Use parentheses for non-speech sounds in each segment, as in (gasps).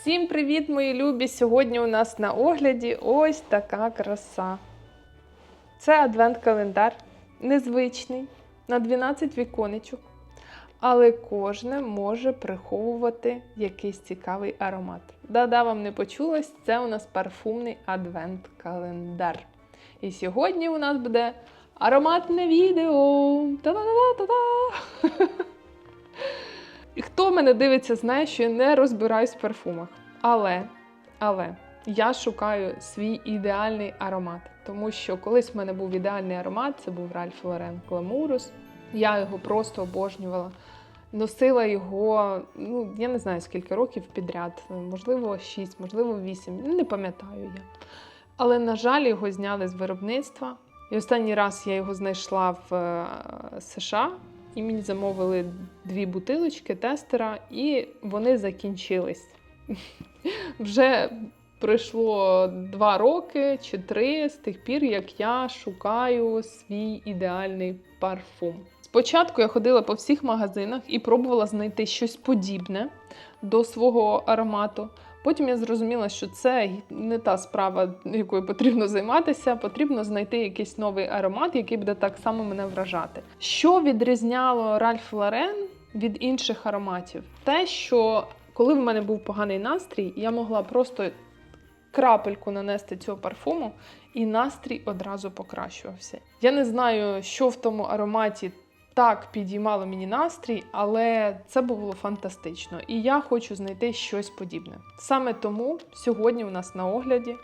Всім привіт, мої любі! Сьогодні у нас на огляді ось така краса. Це адвент-календар, незвичний, на 12 віконечок, але кожне може приховувати якийсь цікавий аромат. Да-да, вам не почулось, це у нас парфумний адвент-календар. І сьогодні у нас буде ароматне відео. Та-да-да-да-да! (laughs) І хто мене дивиться, знає, що я не розбираюсь в парфумах. Але, але я шукаю свій ідеальний аромат. Тому що колись в мене був ідеальний аромат, це був Ральф Лорен Glamurous. Я його просто обожнювала. Носила його, ну, я не знаю скільки років підряд, можливо, 6, можливо, 8, не пам'ятаю я. Але, на жаль, його зняли з виробництва. І останній раз я його знайшла в е, США, і мені замовили дві бутилочки тестера, і вони закінчились. (laughs) Вже пройшло два роки чи три з тих пір, як я шукаю свій ідеальний парфум. Спочатку я ходила по всіх магазинах і пробувала знайти щось подібне до свого аромату. Потім я зрозуміла, що це не та справа, якою потрібно займатися. Потрібно знайти якийсь новий аромат, який буде так само мене вражати. Що відрізняло Ральф Лорен від інших ароматів? Те, що коли в мене був поганий настрій, я могла просто крапельку нанести цього парфуму, і настрій одразу покращувався. Я не знаю, що в тому ароматі так підіймало мені настрій, але це було фантастично. І я хочу знайти щось подібне. Саме тому сьогодні у нас на огляді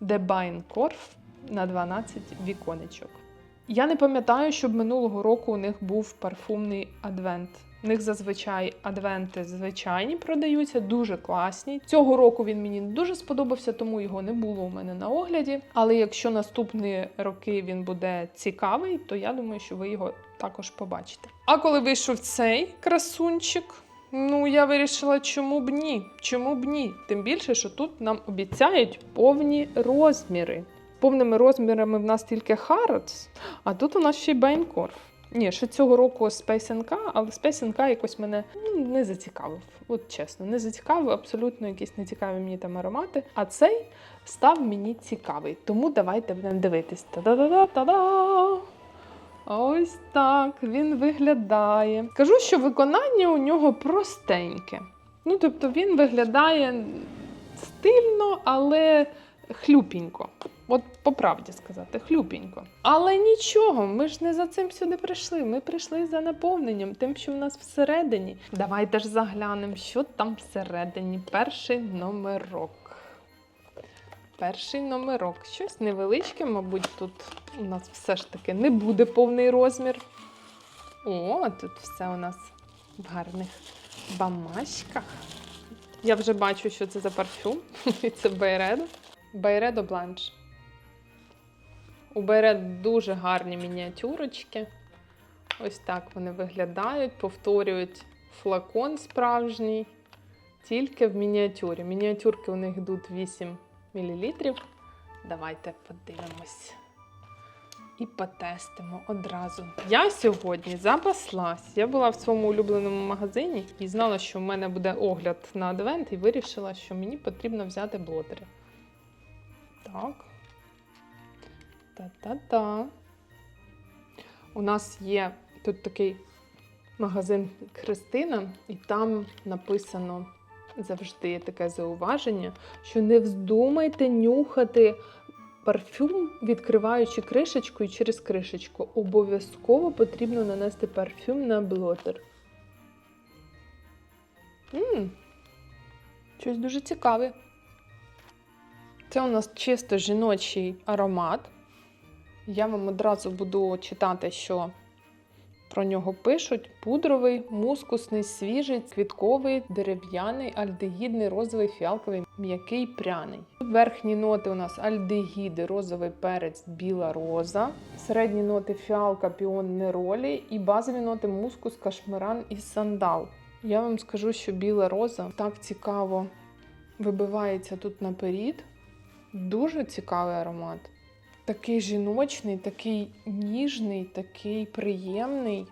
Debain Корф на 12 віконечок. Я не пам'ятаю, щоб минулого року у них був парфумний адвент. У них зазвичай адвенти звичайні продаються, дуже класні. Цього року він мені дуже сподобався, тому його не було у мене на огляді. Але якщо наступні роки він буде цікавий, то я думаю, що ви його також побачите. А коли вийшов цей красунчик, ну я вирішила, чому б ні? Чому б ні? Тим більше, що тут нам обіцяють повні розміри. Повними розмірами в нас тільки Harrods, а тут у нас ще й Байнкорф. Ні, ще цього року Space NK, але Space NK якось мене ну, не зацікавив. От чесно, не зацікавив, абсолютно якісь нецікаві мені там аромати. А цей став мені цікавий. Тому давайте будемо дивитись. Та-да-да-да-та-да! Ось так він виглядає. Скажу, що виконання у нього простеньке. Ну, тобто він виглядає стильно, але хлюпінько. От по правді сказати, хлюпінько. Але нічого, ми ж не за цим сюди прийшли. Ми прийшли за наповненням, тим, що в нас всередині. Давайте ж заглянемо, що там всередині. Перший номерок. Перший номерок. Щось невеличке, мабуть, тут у нас все ж таки не буде повний розмір. О, тут все у нас в гарних бамашках. Я вже бачу, що це за парфюм. (laughs) І це Байредо. Байредо Бланш. У Байред дуже гарні мініатюрочки. Ось так вони виглядають, повторюють флакон справжній, тільки в мініатюрі. Мініатюрки у них йдуть 8 мл. Давайте подивимось. І потестимо одразу. Я сьогодні запаслась. Я була в своєму улюбленому магазині і знала, що в мене буде огляд на адвент, і вирішила, що мені потрібно взяти блотери. Так. Та-та-та. У нас є тут такий магазин Христина, і там написано завжди таке зауваження, що не вздумайте нюхати парфюм, відкриваючи кришечку і через кришечку. Обов'язково потрібно нанести парфюм на блотер. Ммм, щось дуже цікаве. Це у нас чисто жіночий аромат. Я вам одразу буду читати, що про нього пишуть: пудровий, мускусний, свіжий, квітковий, дерев'яний, альдегідний, розовий, фіалковий, м'який, пряний. Верхні ноти у нас альдегіди, розовий перець, біла роза, середні ноти фіалка, піон, неролі і базові ноти мускус, кашмиран і сандал. Я вам скажу, що біла роза так цікаво вибивається тут наперед. Дуже цікавий аромат. Такий жіночний, такий ніжний, такий приємний.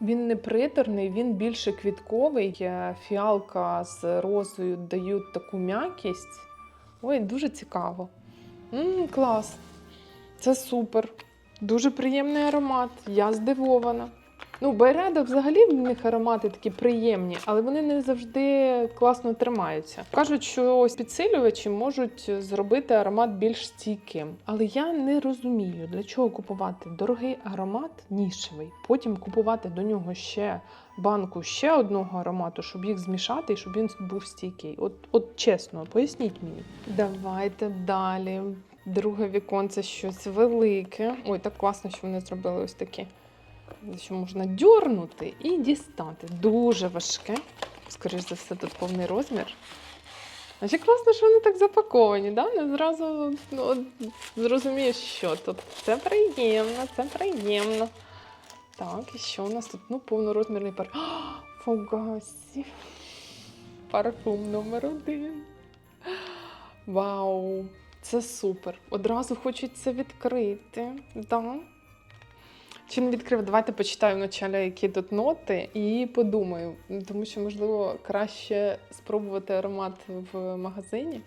Він не приторний, він більше квітковий. Е, Фіалка з розою дають таку м'якість. Ой, дуже цікаво. м клас. Це супер. Дуже приємний аромат. Я здивована. Ну, байреда взагалі в них аромати такі приємні, але вони не завжди класно тримаються. Кажуть, що ось підсилювачі можуть зробити аромат більш стійким. Але я не розумію, для чого купувати дорогий аромат нішевий, потім купувати до нього ще банку ще одного аромату, щоб їх змішати і щоб він був стійкий. От, от чесно, поясніть мені. Давайте далі. Друге віконце щось велике. Ой, так класно, що вони зробили ось такі що можна дьорнути і дістати. Дуже важке. Скоріше за все, тут повний розмір. Ще класно, що вони так запаковані, да? не зразу ну, зрозумієш, що тут. Це приємно, це приємно. Так, і що у нас тут? Ну, повнорозмірний пар. Фугасі. Парфум номер один. Вау! Це супер! Одразу хочеться відкрити. Да? Чи не відкрив? Давайте почитаю вначалі, які тут ноти, і подумаю, тому що, можливо, краще спробувати аромат в магазині,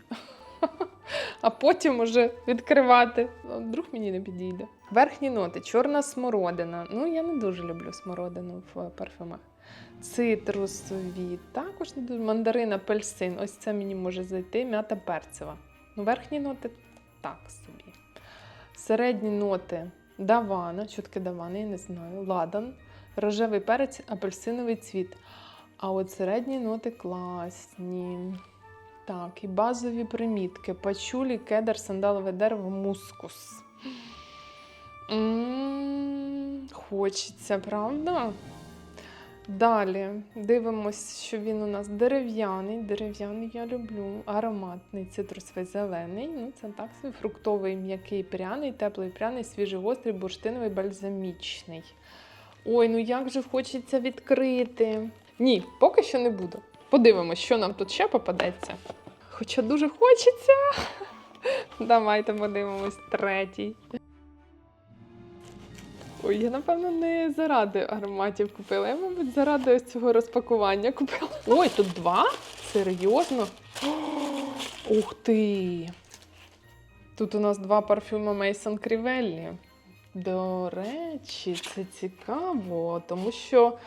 (laughs) а потім уже відкривати. Вдруг мені не підійде. Верхні ноти, чорна смородина. Ну, я не дуже люблю смородину в парфюмах. Цитрусові, також не дуже. Мандарин, апельсин. Ось це мені може зайти, м'ята перцева. Ну, верхні ноти так собі. Середні ноти Давана, що таке давана, я не знаю. Ладан, рожевий перець, апельсиновий цвіт. А от середні ноти класні. Так, і базові примітки: пачулі, кедр, сандалове дерево, мускус. М-м, Хочеться, правда? Далі дивимось, що він у нас дерев'яний. Дерев'яний я люблю. Ароматний, цитрусовий зелений. Ну, це так собі фруктовий, м'який пряний, теплий пряний, свіжий гострий, бурштиновий, бальзамічний. Ой, ну як же хочеться відкрити. Ні, поки що не буду. Подивимось, що нам тут ще попадеться. Хоча дуже хочеться. (laughs) Давайте подивимось третій. Ой, я, напевно, не заради ароматів купила. Я, мабуть, заради ось цього розпакування купила. Ой, тут два? Серйозно? (gasps) Ух ти! Тут у нас два парфюми Мейсон Крівеллі. До речі, це цікаво, тому що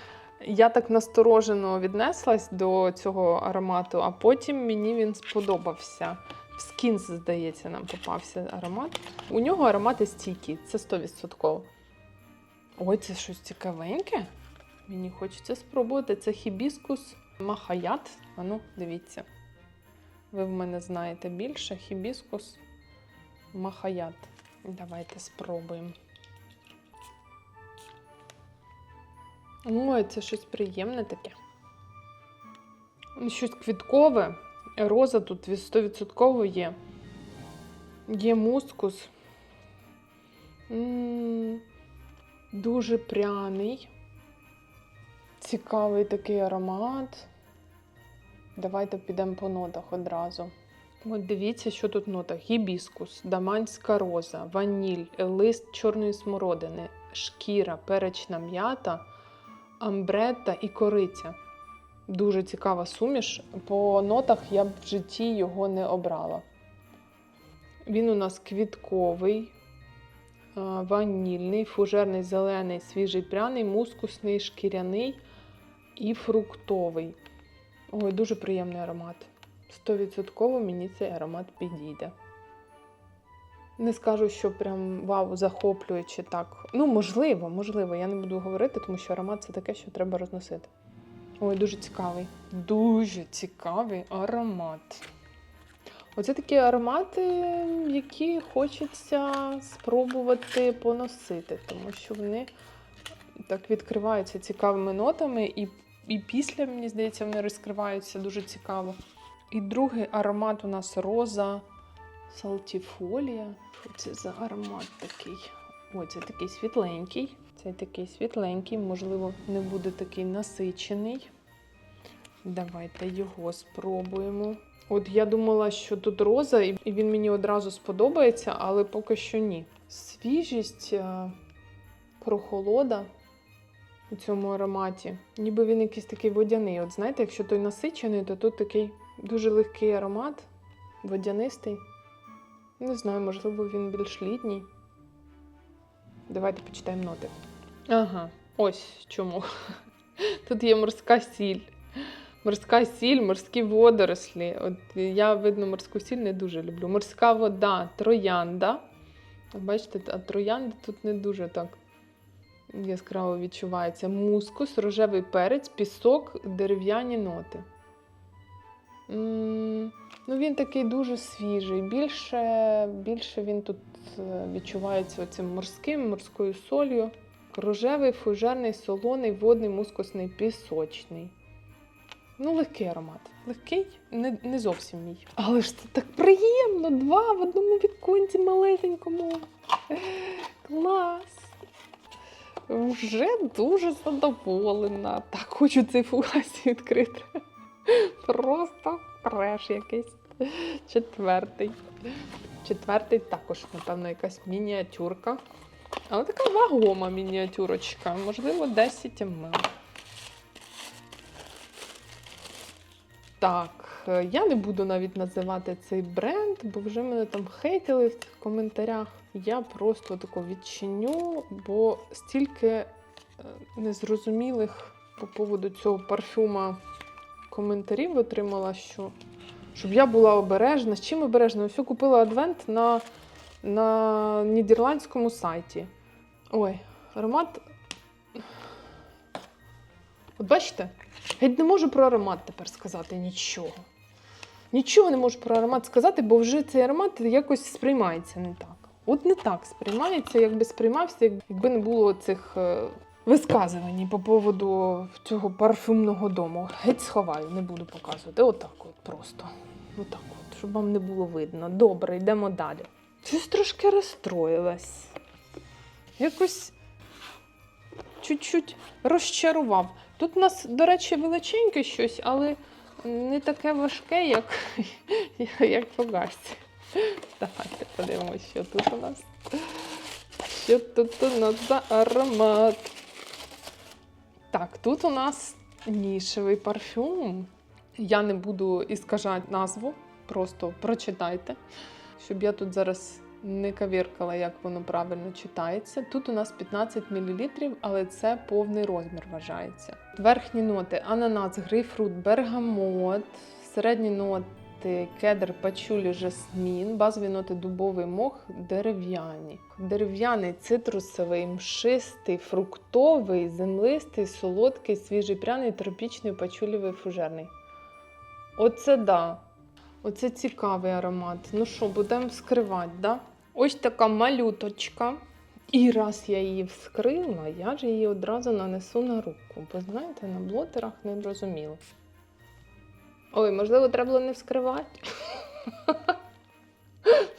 я так насторожено віднеслась до цього аромату, а потім мені він сподобався. В Skins, здається, нам попався аромат. У нього аромати стійкі, це 100%. Ой, це щось цікавеньке. Мені хочеться спробувати. Це хібіскус махаят. Ану, дивіться. Ви в мене знаєте більше. Хібіскус махаят. Давайте спробуємо. Ой, це щось приємне таке. Щось квіткове. Роза тут 100% є. Є мускус. М-м-м. Дуже пряний, цікавий такий аромат. Давайте підемо по нотах одразу. От дивіться, що тут в нотах: гібіскус, даманська роза, ваніль, лист чорної смородини, шкіра, перечна м'ята, амбретта і кориця. Дуже цікава суміш. По нотах я б в житті його не обрала. Він у нас квітковий, ванільний, фужерний, зелений, свіжий пряний, мускусний, шкіряний і фруктовий. Ой, дуже приємний аромат. 100% мені цей аромат підійде. Не скажу, що прям вау, захоплюючи так. Ну, можливо, можливо, я не буду говорити, тому що аромат це таке, що треба розносити. Ой, дуже цікавий. Дуже цікавий аромат. Оце такі аромати, які хочеться спробувати поносити, тому що вони так відкриваються цікавими нотами, і і після, мені здається, вони розкриваються дуже цікаво. І другий аромат у нас роза салтіфолія. Це за аромат такий? Ой, це такий світленький. Це такий світленький, можливо, не буде такий насичений. Давайте його спробуємо. От я думала, що тут роза, і він мені одразу сподобається, але поки що ні. Свіжість, е, прохолода. у цьому ароматі. Ніби він якийсь такий водяний. От знаєте, якщо той насичений, то тут такий дуже легкий аромат, водянистий. Не знаю, можливо, він більш літній. Давайте почитаємо ноти. Ага, ось чому. (laughs) Тут є морська сіль. Морська сіль, морські водорослі. От я, видно, морську сіль не дуже люблю. Морська вода, троянда. Бачите, а троянда тут не дуже так яскраво відчувається. Мускус, рожевий перець, пісок, дерев'яні ноти. М, Ну, він такий дуже свіжий. Більше, більше він тут е, відчувається цим морським, морською солью. Рожевий, фужерний, солоний, водний, мускусний, пісочний. Ну, легкий аромат. Легкий, не, не зовсім мій. Але ж це так приємно! Два в одному віконці малесенькому. Клас! Вже дуже задоволена. Так хочу цей фугас відкрити. Просто треш якийсь. Четвертий. Четвертий також, напевно, якась мініатюрка. Але така вагома мініатюрочка. Можливо, 10 мл. Так, е, я не буду навіть називати цей бренд, бо вже мене там хейтили в цих коментарях. Я просто тако відчиню, бо стільки е, незрозумілих по поводу цього парфюма коментарів отримала, що щоб я була обережна. З чим обережна? Я купила адвент на, на нідерландському сайті. Ой, аромат. От бачите? Геть не можу про аромат тепер сказати нічого. Нічого не можу про аромат сказати, бо вже цей аромат якось сприймається не так. От не так сприймається, якби сприймався, якби не було цих е, висказувань по поводу цього парфюмного дому. Геть сховаю, не буду показувати. Отак от просто. Отак от, щоб вам не було видно. Добре, йдемо далі. Щось трошки розстроїлась. Якось чуть-чуть розчарував. Тут у нас, до речі, величеньке щось, але не таке важке, як, (laughs) як по гасті. Давайте подивимося, що тут у нас. Що тут у нас за аромат? Так, тут у нас нішевий парфюм. Я не буду іскажати назву, просто прочитайте, щоб я тут зараз не кавіркала, як воно правильно читається. Тут у нас 15 мл, але це повний розмір вважається. Верхні ноти: ананас, грейпфрут, бергамот, середні ноти кедр, пачулі, жасмін, базові ноти дубовий мох, дерев'яні. Дерев'яний, цитрусовий, мшистий, фруктовий, землистий, солодкий, свіжий пряний, тропічний, пачулєвий, фужерний. Оце да. Оце цікавий аромат. Ну що, будемо вскривати, да? Ось така малюточка. І раз я її вскрила, я ж її одразу нанесу на руку. Бо знаєте, на блотерах не зрозуміло. Ой, можливо, треба було не вскривати.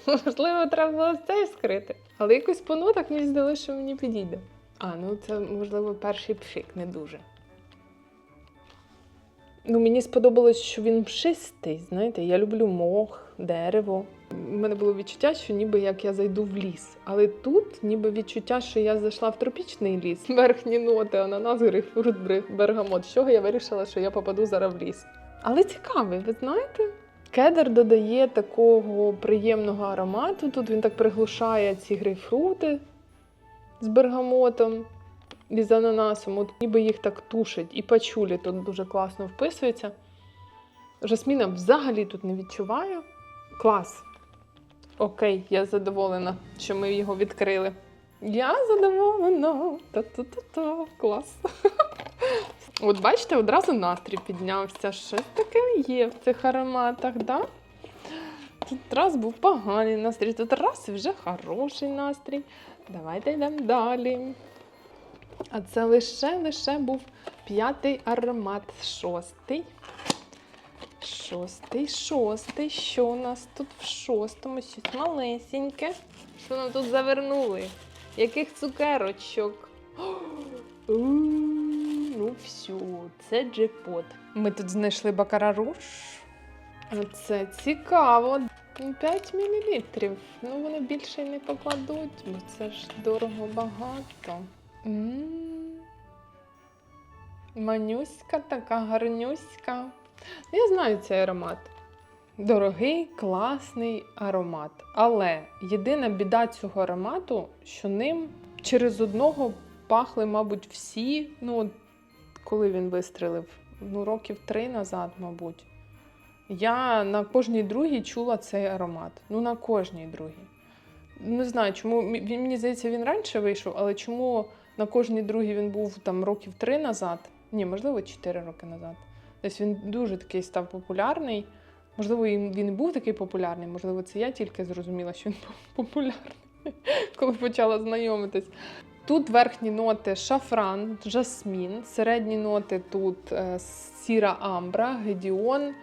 (laughs) Можливо, треба було цей вскрити. Але якось по нотах мені здалося, що мені підійде. А, ну це, можливо, перший пшик, не дуже. Ну, мені сподобалось, що він пшистий. Знаєте, я люблю мох, дерево. У мене було відчуття, що ніби як я зайду в ліс. Але тут ніби відчуття, що я зайшла в тропічний ліс. (laughs) Верхні ноти, ананас, грейпфрут, бергамот. З чого я вирішила, що я попаду зараз в ліс. Але цікавий, ви знаєте? Кедр додає такого приємного аромату. Тут він так приглушає ці грейпфрути з бергамотом і з ананасом. От ніби їх так тушить. І пачулі тут дуже класно вписується. Жасміна взагалі тут не відчуваю. Клас. Окей, я задоволена, що ми його відкрили. Я задоволена. Та-та-та-та. Клас. (laughs) От бачите, одразу настрій піднявся. Щось таке є в цих ароматах, да? Тут раз був поганий настрій, тут раз і вже хороший настрій. Давайте йдемо далі. А це лише лише був п'ятий аромат, шостий. Шостий, шостий. Що у нас тут в шостому? Щось малесеньке. Що нам тут завернули? Яких цукерочок? (gasps) Ну, все, це джекпот. Ми тут знайшли бакараруш. Це цікаво. 5 мл. Ну, вони більше не покладуть, бо це ж дорого багато. М. Манюська така гарнюська. Я знаю цей аромат. Дорогий, класний аромат. Але єдина біда цього аромату, що ним через одного пахли, мабуть, всі. Ну, коли він вистрелив? Ну, років три назад, мабуть. Я на кожній другій чула цей аромат. Ну, на кожній другій. Не знаю, чому мені здається, він раніше вийшов, але чому на кожній другій він був там років три назад? Ні, можливо, чотири роки назад. Десь він дуже такий став популярний. Можливо, він він і був такий популярний, можливо, це я тільки зрозуміла, що він був (laughs) популярний, коли почала знайомитись. Тут верхні ноти шафран, жасмін, середні ноти тут е, сіра амбра, гедіон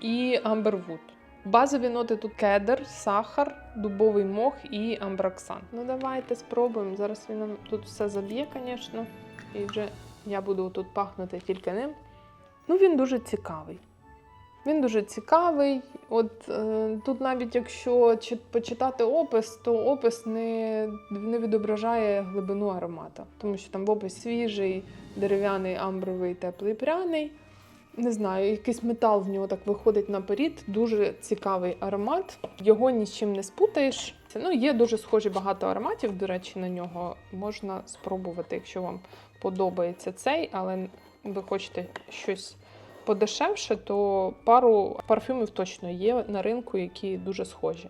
і амбервуд. Базові ноти тут кедр, сахар, дубовий мох і амбраксан. Ну давайте спробуємо. Зараз він нам тут все заб'є, звісно. І вже я буду тут пахнути тільки ним. Ну, він дуже цікавий. Він дуже цікавий. От е, тут, навіть якщо чи- почитати опис, то опис не, не відображає глибину аромата, тому що там в опис свіжий, дерев'яний, амбровий, теплий, пряний. Не знаю, якийсь метал в нього так виходить наперед. Дуже цікавий аромат. Його ні з чим не спутаєш. Ну, є дуже схожі багато ароматів, до речі, на нього можна спробувати, якщо вам подобається цей, але ви хочете щось подешевше, то пару парфюмів точно є на ринку, які дуже схожі.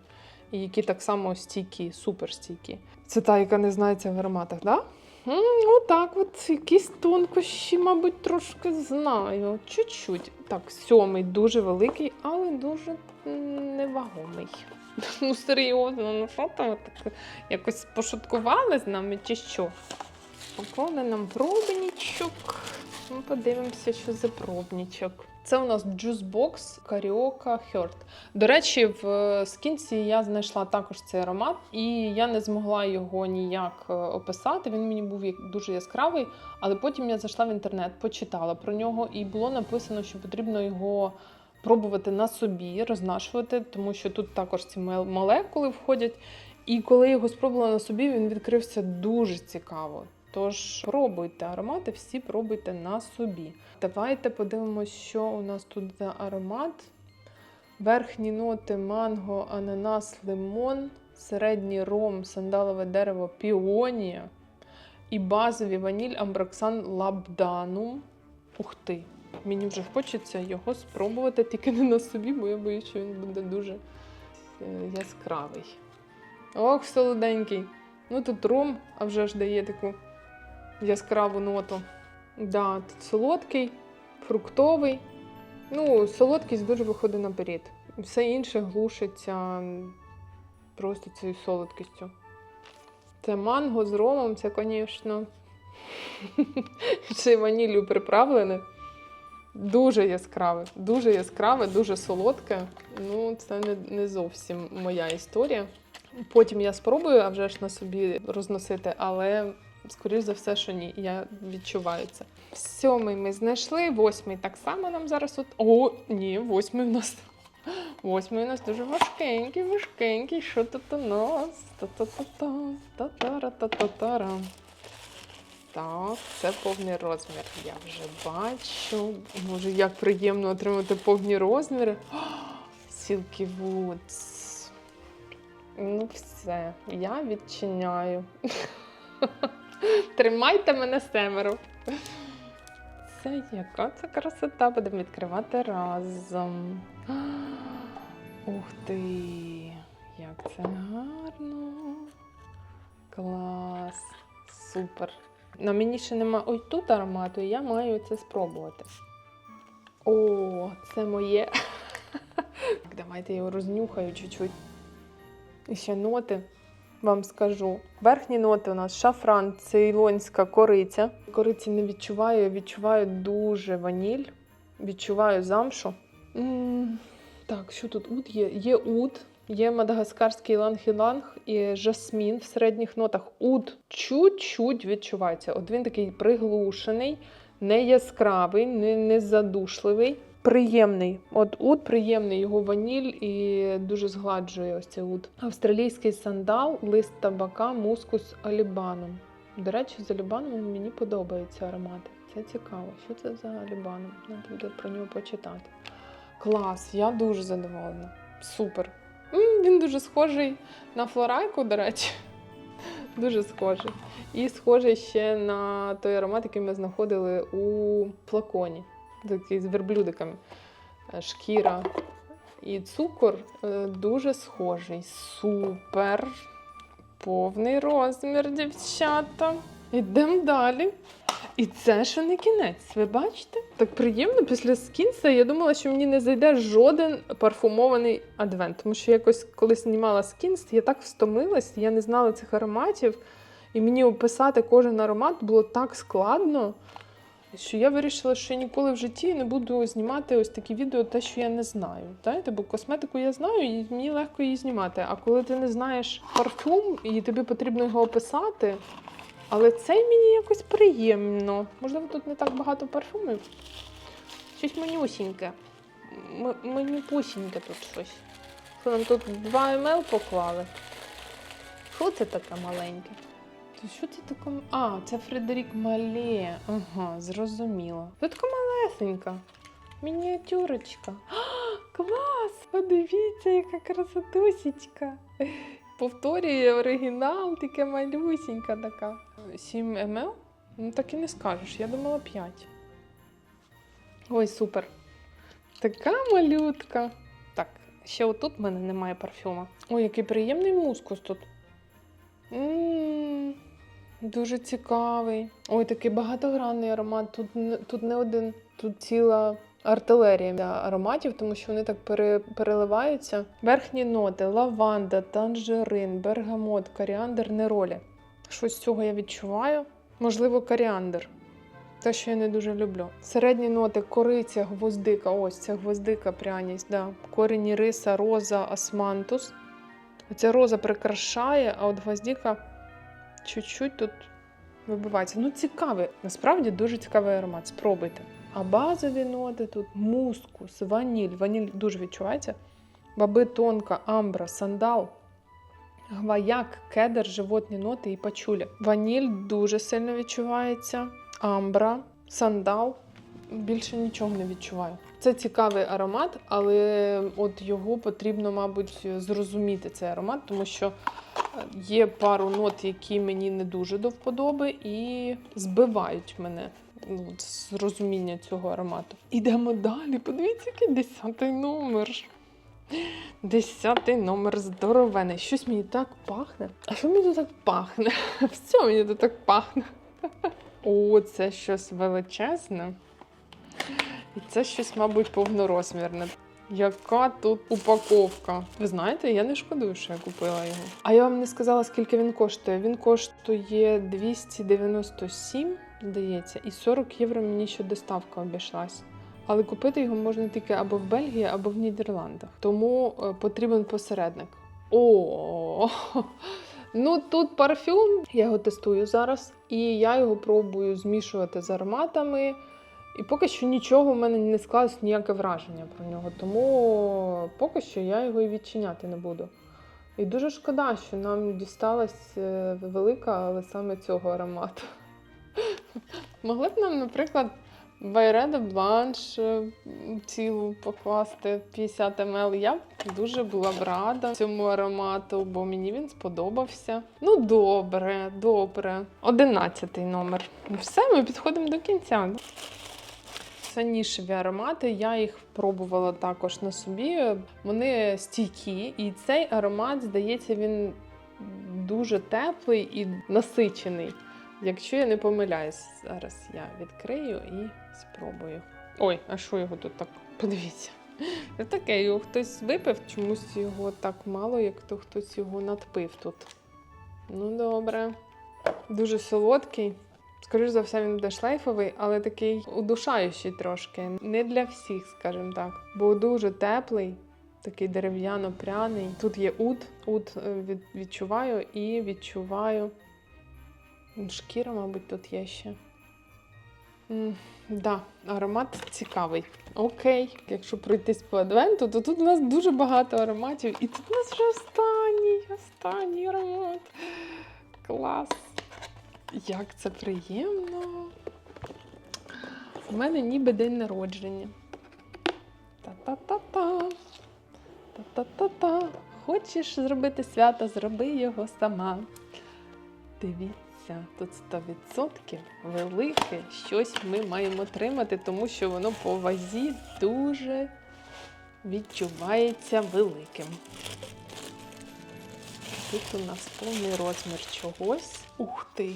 І які так само стійкі, супер стійкі. Це та, яка не знається в ароматах, так? Да? М, Отак, от якісь тонкощі, мабуть, трошки знаю. Чуть-чуть. Так, сьомий дуже великий, але дуже невагомий. (laughs) Ну, серйозно, ну що там так якось пошуткували з нами чи що? Поклали нам пробничок. Ми подивимося, що за пробничок. Це у нас Juicebox Carioca Heart. До речі, в скінці я знайшла також цей аромат, і я не змогла його ніяк е, описати. Він мені був дуже яскравий, але потім я зайшла в інтернет, почитала про нього, і було написано, що потрібно його пробувати на собі, рознашувати, тому що тут також ці молекули входять. І коли я його спробувала на собі, він відкрився дуже цікаво. Тож пробуйте аромати, всі пробуйте на собі. Давайте подивимося, що у нас тут за аромат. Верхні ноти манго, ананас, лимон, середній ром, сандалове дерево, піонія і базові ваніль, амбраксан, лабданум. Ух ти! Мені вже хочеться його спробувати, тільки не на собі, бо я боюсь, що він буде дуже е, яскравий. Ох, солоденький. Ну тут ром, а вже ж дає таку яскраву ноту. Да, тут солодкий, фруктовий. Ну, солодкість дуже виходить наперед. Все інше глушиться просто цією солодкістю. Це манго з ромом, це, звісно, ще (laughs) й ваніллю приправлене. Дуже яскраве, дуже яскраве, дуже солодке. Ну, це не, не зовсім моя історія. Потім я спробую, а вже ж на собі розносити, але скоріш за все, що ні. Я відчуваю це. Сьомий ми знайшли, восьмий так само нам зараз. От... О, ні, восьмий у нас. Восьмий у нас дуже важкенький, важкенький. Що тут у нас? Та-та-та-та, та-та-ра-та-та-та-ра. Так, це повний розмір. Я вже бачу. Може, як приємно отримати повні розміри. Silky Woods. Ну, все, я відчиняю. (laughs) Тримайте мене семеро. Це яка це красота, будемо відкривати разом. Ух ти! Як це гарно! Клас! Супер! На мені ще нема ой тут аромату, і я маю це спробувати. О, це моє. (laughs) Давайте я його рознюхаю чуть-чуть. І ще ноти вам скажу. Верхні ноти у нас шафран, цейлонська кориця. Кориці не відчуваю, я відчуваю дуже ваніль, відчуваю замшу. М, Так, що тут ут є? Є ут, є мадагаскарський ланг-іланг і жасмін в середніх нотах. Ут чуть-чуть відчувається. От він такий приглушений, не яскравий, не, не задушливий. Приємний. От ут приємний, його ваніль і дуже згладжує ось цей ут. Австралійський сандал, лист табака, мускус алібаном. До речі, з алібаном мені подобаються аромати. Це цікаво. Що це за Алібаном? Треба буде про нього почитати. Клас, я дуже задоволена. Супер. Він дуже схожий на флорайку, до речі. (laughs) Дуже схожий. І схожий ще на той аромат, який ми знаходили у флаконі. Такий з верблюдиками. Е, Шкіра і цукор е, дуже схожий. Супер. Повний розмір, дівчата. Йдемо далі. І це ще не кінець, ви бачите? Так приємно після скінса я думала, що мені не зайде жоден парфумований адвент. Тому що якось коли знімала скінс, я так встомилась, я не знала цих ароматів. І мені описати кожен аромат було так складно, що я вирішила, що я ніколи в житті не буду знімати ось такі відео, те, що я не знаю. Знаєте, бо косметику я знаю, і мені легко її знімати. А коли ти не знаєш парфюм, і тобі потрібно його описати. Але цей мені якось приємно. Можливо, тут не так багато парфумів. Щось манюсіньке. Манюпусіньке тут щось. Що нам тут 2 мл поклали? Що це таке маленьке? То що це таке? А, це Фредерік Мале. Ага, зрозуміло. Це така малесенька. Мініатюрочка. А, (gasps) клас! Подивіться, яка красотусечка. (laughs) Повторює оригінал, таке малюсінька така. 7 мл? Ну так і не скажеш, я думала 5. Ой, супер. Така малютка. Так, ще отут в мене немає парфюма. Ой, який приємний мускус тут. м дуже цікавий. Ой, такий багатогранний аромат. Тут, тут не один, тут ціла артилерія для ароматів, тому що вони так пере, переливаються. Верхні ноти: лаванда, танжерин, бергамот, коріандр, неролі. Щось з цього я відчуваю. Можливо, коріандр. Те, що я не дуже люблю. Середні ноти кориця, гвоздика. Ось це гвоздика пряність. Да. Корені риса, роза, османтус. Оця роза прикрашає, а от гвоздика чуть-чуть тут вибивається. Ну, цікавий. Насправді дуже цікавий аромат. Спробуйте. А базові ноти тут мускус, ваніль. Ваніль дуже відчувається. Баби тонка, амбра, сандал, гваяк, кедр, животні ноти і пачуля. Ваніль дуже сильно відчувається. Амбра, сандал. Більше нічого не відчуваю. Це цікавий аромат, але от його потрібно, мабуть, зрозуміти цей аромат, тому що е, є пару нот, які мені не дуже до вподоби, і збивають мене ну, з розуміння цього аромату. Ідемо далі. Подивіться, який десятий номер. Десятий номер здоровений. Щось мені так пахне. А що мені тут так пахне? (laughs) Все мені тут так пахне. О, це щось величезне. І це щось, мабуть, повнорозмірне. Яка тут упаковка? Ви знаєте, я не шкодую, що я купила його. А я вам не сказала, скільки він коштує. Він коштує 297, здається, і 40 євро мені ще доставка обійшлась. Але купити його можна тільки або в Бельгії, або в Нідерландах. Тому е, потрібен посередник. О, ну тут парфюм. Я його тестую зараз, і я його пробую змішувати з ароматами. І поки що нічого в мене не склалось ніяке враження про нього. Тому поки що я його і відчиняти не буду. І дуже шкода, що нам дісталась е, велика, але саме цього аромату. (laughs) Могли б нам, наприклад, Байреда Бланш е, цілу покласти 50 мл. Я б дуже була б рада цьому аромату, бо мені він сподобався. Ну, добре, добре. Одинадцятий номер. Все, ми підходимо до кінця. Це нішеві аромати. Я їх пробувала також на собі. Вони стійкі, і цей аромат, здається, він дуже теплий і насичений. Якщо я не помиляюсь, зараз я відкрию і спробую. Ой, а що його тут так? Подивіться. Це таке, його хтось випив, чомусь його так мало, як то хтось його надпив тут. Ну, добре. Дуже солодкий. Скоріш за все, він буде шлейфовий, але такий удушаючий трошки. Не для всіх, скажімо так. Бо дуже теплий, такий дерев'яно-пряний. Тут є ут, ут е, від, відчуваю і відчуваю. Шкіра, мабуть, тут є ще. М, да, аромат цікавий. Окей, якщо пройтись по адвенту, то тут у нас дуже багато ароматів. І тут у нас вже останній, останній аромат. Клас! Як це приємно. У мене ніби день народження. Та-та-та-та. Та-та-та-та. Хочеш зробити свято, зроби його сама. Дивіться, тут 100% велике щось ми маємо отримати, тому що воно по вазі дуже відчувається великим. Тут у нас повний розмір чогось. Ух ти!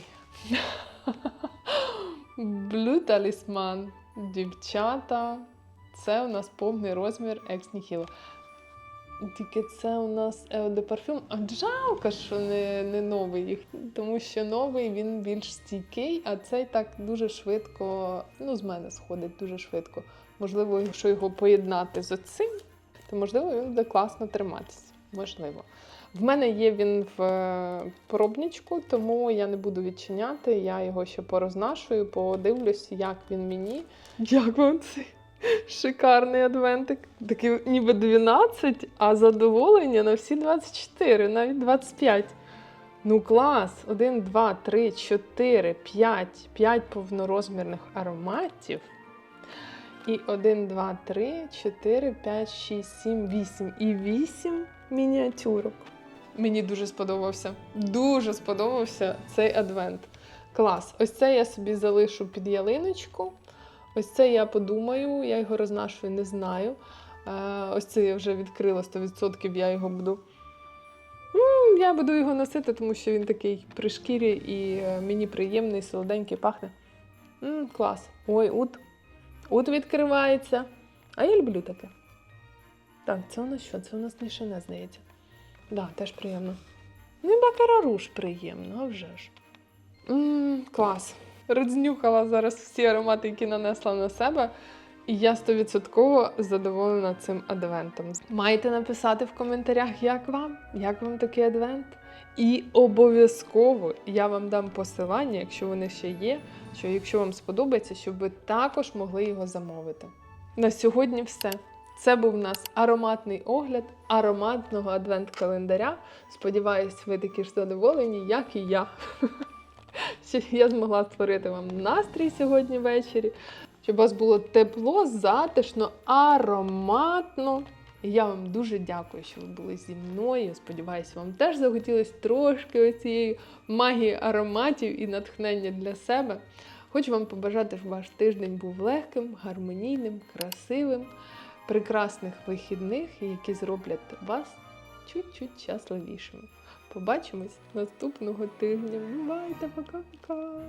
Блю талісман. Дівчата. Це у нас повний розмір екс Ніхіло. Тільки це у нас Ео де парфюм. А жалко, що не, не новий їх, тому що новий він більш стійкий, а цей так дуже швидко, ну, з мене сходить дуже швидко. Можливо, якщо його поєднати з оцим, то можливо він буде класно триматися. Можливо. В мене є він в е, пробничку, тому я не буду відчиняти. Я його ще порознашую, подивлюсь, як він мені. Як вам цей шикарний адвентик? Такий ніби 12, а задоволення на всі 24, навіть 25. Ну клас! 1, 2, 3, 4, 5, 5 повнорозмірних ароматів. І 1, 2, 3, 4, 5, 6, 7, 8. І 8 мініатюрок. Мені дуже сподобався. Дуже сподобався цей адвент. Клас. Ось це я собі залишу під ялиночку. Ось це я подумаю, я його рознашую, не знаю. Е, Ось це я вже відкрила 100%, я його буду. Я буду його носити, тому що він такий при шкірі і е, мені приємний, солоденький пахне. М, Клас. Ой, ут. Ут відкривається. А я люблю таке. Так, це у нас що? Це у нас нішене, здається. Да, теж приємно. Ну і бакара приємно, а вже ж. Ммм, клас. Рознюхала зараз всі аромати, які нанесла на себе. І я стовідсотково задоволена цим адвентом. Маєте написати в коментарях, як вам, як вам такий адвент. І обов'язково я вам дам посилання, якщо вони ще є, що якщо вам сподобається, щоб ви також могли його замовити. На сьогодні все. Це був у нас ароматний огляд ароматного адвент-календаря. Сподіваюсь, ви такі ж задоволені, як і я. (laughs) Що я змогла створити вам настрій сьогодні ввечері, щоб у вас було тепло, затишно, ароматно. І Я вам дуже дякую, що ви були зі мною. Сподіваюся, вам теж захотілось трошки оцієї магії ароматів і натхнення для себе. Хочу вам побажати, щоб ваш тиждень був легким, гармонійним, красивим, прекрасних вихідних, які зроблять вас чуть-чуть щасливішими. Побачимось наступного тижня. Бувайте, пока-пока!